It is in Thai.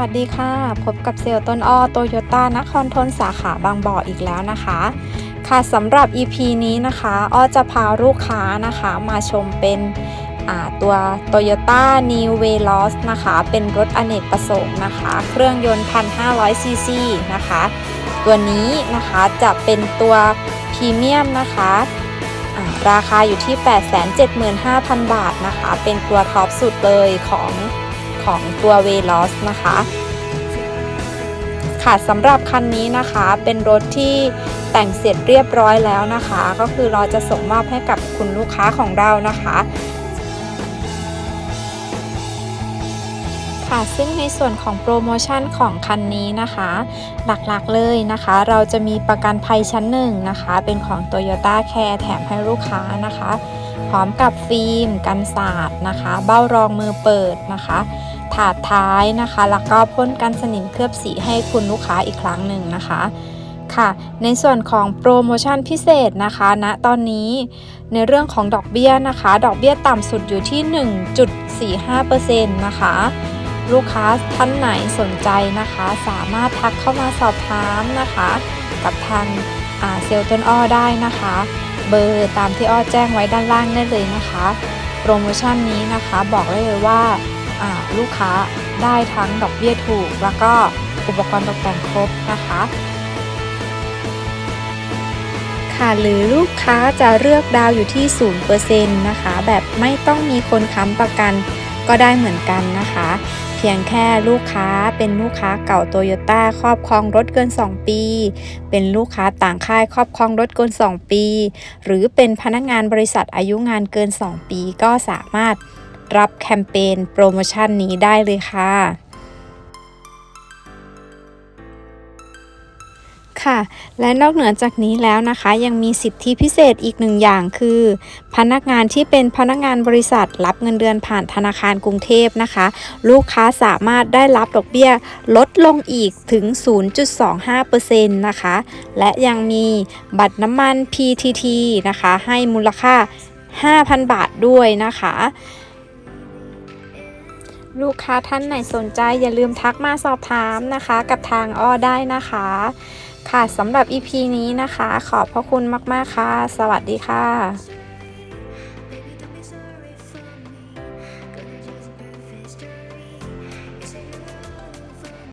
วัสดีค่ะ พบกับเซลล์ต้นอ้อโตโยต้านครทนสาขาบางบ่ออีกแล้วนะคะ ค่ะสำหรับ EP นี้นะคะอ้อจะพาลูกค้านะคะมาชมเป็นตัว Toyota New Veloz นะคะ เป็นรถอเนกประสงค์นะคะ เครื่องยนต์ 1,500 ซีซีนะคะ ตัวนี้นะคะจะเป็นตัวพรีเมียมนะคะราคาอยู่ที่ 875,000 บาทนะคะ เป็นตัวท็อปสุดเลยของ ของตัว Veloz นะคะ ค่ะสำหรับคันนี้นะคะเป็นรถที่แต่งเสร็จเรียบร้อยแล้วนะคะ ก็คือเราจะส่งมอบให้กับคุณลูกค้าของเรานะคะ ค่ะ ซึ่งในส่วนของโปรโมชั่นของคันนี้นะคะ หลักๆเลยนะคะ เราจะมีประกันภัยชั้นหนึ่งนะคะ เป็นของ Toyota Care แถมให้ลูกค้านะคะ พร้อมกับฟิล์ม กันสาดนะคะ เบ้ารองมือเปิดนะคะ ถาดท้ายนะคะ แล้วก็พ่นกันสนิมเคลือบสีให้คุณลูกค้าอีกครั้งหนึ่งนะคะค่ะในส่วนของโปรโมชั่นพิเศษนะคะณนะตอนนี้ในเรื่องของดอกเบี้ยนะคะ ดอกเบี้ยต่ำสุดอยู่ที่ 1.45%นะคะ ลูกค้าท่านไหนสนใจนะคะ สามารถทักเข้ามาสอบถามนะคะ กับทางเซลล์ต้นอ้อได้นะคะ เบอร์ตามที่อ้อแจ้งไว้ด้านล่างได้เลยนะคะ โปรโมชั่นนี้นะคะบอกได้เลยว่าอ่าลูกค้าได้ทั้งดอกเบี้ยถูก แล้วก็อุปกรณ์ตกแต่งครบนะคะค่ะหรือลูกค้าจะเลือกดาวอยู่ที่ 0%นะคะ แบบไม่ต้องมีคนค้ำประกัน ก็ได้เหมือนกันนะคะ เพียงแค่ลูกค้าเป็นลูกค้าเก่าโตโยต้าครอบครองรถเกิน 2 ปี เป็นลูกค้าต่างค่ายครอบครองรถเกิน 2 ปี หรือเป็นพนักงานบริษัทอายุงานเกิน 2 ปี ก็สามารถรับแคมเปญโปรโมชั่นนี้ได้เลยค่ะ ค่ะ และนอกเหนือจากนี้แล้วนะคะ ยังมีสิทธิพิเศษอีกหนึ่งอย่างคือ พนักงานที่เป็นพนักงานบริษัทรับเงินเดือนผ่านธนาคารกรุงเทพนะคะ ลูกค้าสามารถได้รับดอกเบี้ยลดลงอีกถึง 0.25%นะคะ และยังมีบัตรน้ำมัน PTT นะคะ ให้มูลค่า 5,000 บาทด้วยนะคะลูกค้าท่านไหนสนใจอย่าลืมทักมาสอบถามนะคะ กับทางอ้อได้นะคะ ค่ะสำหรับ EP นี้นะคะ ขอบพระคุณมาก ๆ ค่ะ สวัสดีค่ะ